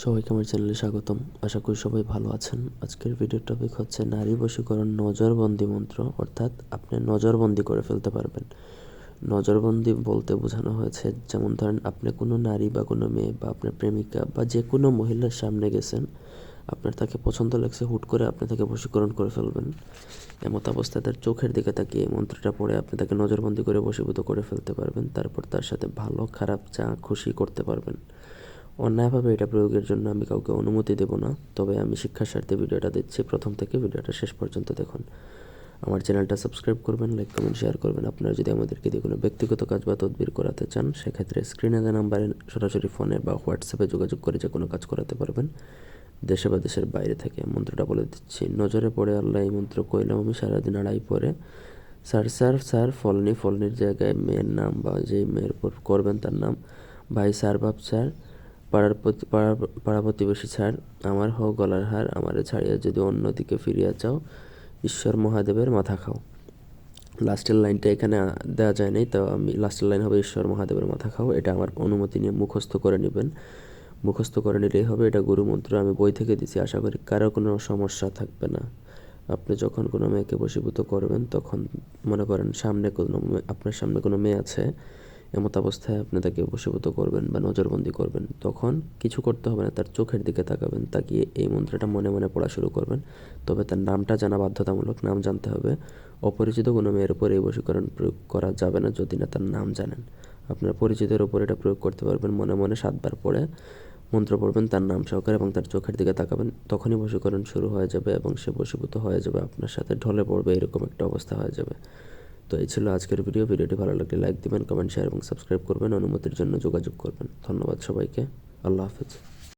সবাইকে আমার চ্যানেলে স্বাগতম। আশা করি সবাই ভালো আছেন। আজকের ভিডিওর টপিক হচ্ছে নারী বশীকরণ নজরবন্দি মন্ত্র, অর্থাৎ আপনি নজরবন্দি করে ফেলতে পারবেন। নজরবন্দি বলতে বোঝানো হয়েছে, যেমন ধরেন আপনি কোনো নারী বা কোনো মেয়ে বা আপনার প্রেমিকা বা যে কোনো মহিলার সামনে গেছেন, আপনার তাকে পছন্দ লাগছে, হুট করে আপনি তাকে বশীকরণ করে ফেলবেন। এমত অবস্থায় তার চোখের দিকে তাকিয়ে এই মন্ত্রটা পড়ে আপনি তাকে নজরবন্দি করে বশীভূত করে ফেলতে পারবেন। তারপর তার সাথে ভালো, খারাপ, যা খুশি করতে পারবেন। অন্যায়ভাবে এটা প্রয়োগের জন্য আমি কাউকে অনুমতি দেব না, তবে আমি শিক্ষার স্বার্থে ভিডিওটা দিচ্ছি। প্রথম থেকে ভিডিওটা শেষ পর্যন্ত দেখুন। আমার চ্যানেলটা সাবস্ক্রাইব করবেন, লাইক, কমেন্ট, শেয়ার করবেন। আপনারা যদি আমাদেরকে দিয়ে কোনো ব্যক্তিগত কাজ বা তদবির করাতে চান, সেক্ষেত্রে স্ক্রিনে দেওয়া নাম্বারে সরাসরি ফোনে বা হোয়াটসঅ্যাপে যোগাযোগ করে যে কোনো কাজ করাতে পারবেন। দেশে বা দেশের বাইরে থেকে মন্ত্রটা বলে দিচ্ছি। নজরে পড়ে আল্লাহ এই মন্ত্র কইলাম আমি, সারাদিন আড়াই পরে। স্যার স্যার স্যার, ফলনি, ফলনির জায়গায় মেয়ের নাম বা যেই মেয়ের উপর করবেন তার নাম। ভাই, স্যার, বাপ, স্যার পাড়ার প্রতি, পাড়া পাড়া প্রতিবেশী ছাড়, আমার হও গলার হার, আমারে ছাড়িয়া যদি অন্যদিকে ফিরিয়া চাও, ঈশ্বর মহাদেবের মাথা খাও। লাস্টের লাইনটা এখানে দেওয়া যায় নাই, তো আমি, লাস্টের লাইন হবে ঈশ্বর মহাদেবের মাথা খাও, এটা আমার অনুমতি নিয়ে মুখস্থ করে নেবেন। মুখস্থ করে নিলেই হবে, এটা গুরুমন্ত্র আমি বই থেকে দিছি, আশা করি কারও কোনো সমস্যা থাকবে না। আপনি যখন কোনো মেয়েকে বশীভূত করবেন, তখন মনে করেন সামনে কোনো আপনার সামনে কোনো মেয়ে আছে এমত অবস্থায় আপনি তাকে বশীভূত করবেন বা নজরবন্দি করবেন, তখন কিছু করতে হবে না, তার চোখের দিকে তাকাবেন, তাকিয়ে এই মন্ত্রটা মনে মনে পড়া শুরু করবেন। তবে তার নামটা জানা বাধ্যতামূলক নাম জানতে হবে। অপরিচিত কোনো মেয়ের উপর এই বশীকরণ প্রয়োগ করা যাবে না যদি না তার নাম জানেন। আপনার পরিচিতের উপর এটা প্রয়োগ করতে পারবেন, মনে মনে সাতবার পড়ে মন্ত্র পড়বেন, তার নাম সহকারে এবং তার চোখের দিকে তাকাবেন, তখনই বশীকরণ শুরু হয়ে যাবে এবং সে বশীভূত হয়ে যাবে, আপনার সাথে ঢলে পড়বে, এরকম একটা অবস্থা হয়ে যাবে। তো এই ছিল আজকের ভিডিও ভিডিওটি ভালো লাগলে লাইক দেবেন কমেন্ট শেয়ার এবং সাবস্ক্রাইব করবেন। অনুমতির জন্য যোগাযোগ করবেন। ধন্যবাদ সবাইকে। আল্লাহ হাফেজ।